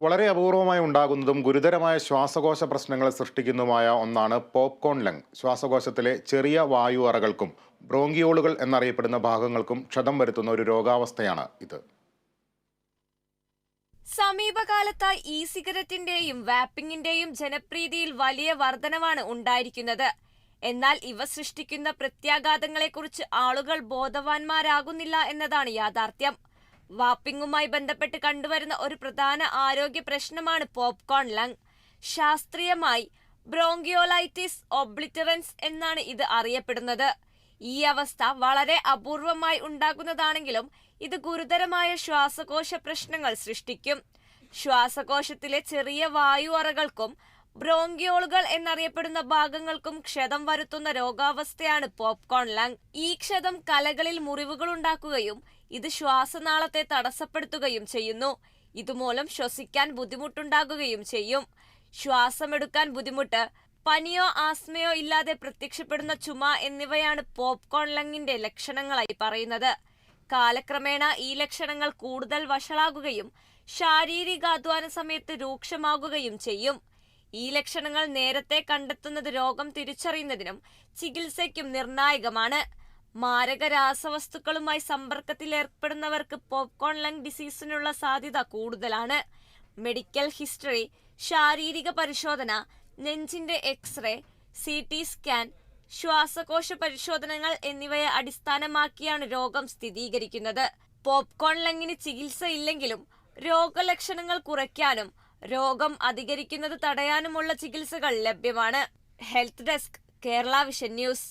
വളരെ അപൂർവമായി ഉണ്ടാകുന്നതും ഗുരുതരമായ ശ്വാസകോശ പ്രശ്നങ്ങൾ സൃഷ്ടിക്കുന്നതുമായ ഒന്നാണ് പോപ്കോൺ ലങ്. ശ്വാസകോശത്തിലെ ചെറിയ വായു അറകൾക്കും ബ്രോങ്കിയോളുകൾ എന്നറിയപ്പെടുന്ന ഭാഗങ്ങൾക്കും ക്ഷതം വരുത്തുന്ന ഒരു രോഗാവസ്ഥയാണ് ഇത്. സമീപകാലത്തായി ഇ സിഗരറ്റിന്റെയും വാപ്പിംഗിന്റെയും ജനപ്രീതിയിൽ വലിയ വർധനവാണ് ഉണ്ടായിരിക്കുന്നത്. എന്നാൽ ഇവ സൃഷ്ടിക്കുന്ന പ്രത്യാഘാതങ്ങളെക്കുറിച്ച് ആളുകൾ ബോധവാന്മാരാകുന്നില്ല എന്നതാണ് യാഥാർത്ഥ്യം. വാപ്പിംഗുമായി ബന്ധപ്പെട്ട് കണ്ടുവരുന്ന ഒരു പ്രധാന ആരോഗ്യ പ്രശ്നമാണ് പോപ്കോൺ ലങ്. ശാസ്ത്രീയമായി ബ്രോങ്കിയോലൈറ്റിസ് ഒബ്ലിറ്ററൻസ് എന്നാണ് ഇത് അറിയപ്പെടുന്നത്. ഈ അവസ്ഥ വളരെ അപൂർവമായി ഉണ്ടാകുന്നതാണെങ്കിലും ഇത് ഗുരുതരമായ ശ്വാസകോശ പ്രശ്നങ്ങൾ സൃഷ്ടിക്കും. ശ്വാസകോശത്തിലെ ചെറിയ വായു അറകൾക്കും ബ്രോങ്കിയോളുകൾ എന്നറിയപ്പെടുന്ന ഭാഗങ്ങൾക്കും ക്ഷതം വരുത്തുന്ന രോഗാവസ്ഥയാണ് പോപ്കോൺ ലങ്. ഈ ക്ഷതം കലകളിൽ മുറിവുകൾ ഉണ്ടാക്കുകയും ഇത് ശ്വാസനാളത്തെ തടസ്സപ്പെടുത്തുകയും ചെയ്യുന്നു. ഇതുമൂലം ശ്വസിക്കാൻ ബുദ്ധിമുട്ടുണ്ടാകുകയും ചെയ്യും. ശ്വാസമെടുക്കാൻ ബുദ്ധിമുട്ട് പനിയോ ആസ്മയോ ഇല്ലാതെ പ്രത്യക്ഷപ്പെടുന്ന ചുമ എന്നിവയാണ് പോപ്കോൺ ലങ്ങിന്റെ ലക്ഷണങ്ങളായി പറയുന്നത്. കാലക്രമേണ ഈ ലക്ഷണങ്ങൾ കൂടുതൽ വഷളാകുകയും ശാരീരികാധ്വാന സമയത്ത് രൂക്ഷമാകുകയും ചെയ്യും. ഈ ലക്ഷണങ്ങൾ നേരത്തെ കണ്ടെത്തുന്നത് രോഗം തിരിച്ചറിയുന്നതിനും ചികിത്സയ്ക്കും നിർണായകമാണ്. മാരക രാസവസ്തുക്കളുമായി സമ്പർക്കത്തിൽ ഏർപ്പെടുന്നവർക്ക് പോപ്കോൺ ലങ് ഡിസീസിനുള്ള സാധ്യത കൂടുതലാണ്. മെഡിക്കൽ ഹിസ്റ്ററി ശാരീരിക പരിശോധന നെഞ്ചിന്റെ X ray C T scan ശ്വാസകോശ പരിശോധനകൾ എന്നിവയെ അടിസ്ഥാനമാക്കിയാണ് രോഗം സ്ഥിരീകരിക്കുന്നത്. പോപ്കോൺ ലങ്ങിന് ചികിത്സയില്ലെങ്കിലും രോഗലക്ഷണങ്ങൾ കുറയ്ക്കാനും രോഗം അധികരിക്കുന്നത് തടയാനുമുള്ള ചികിത്സകൾ ലഭ്യമാണ്. Health desk Kerala vision news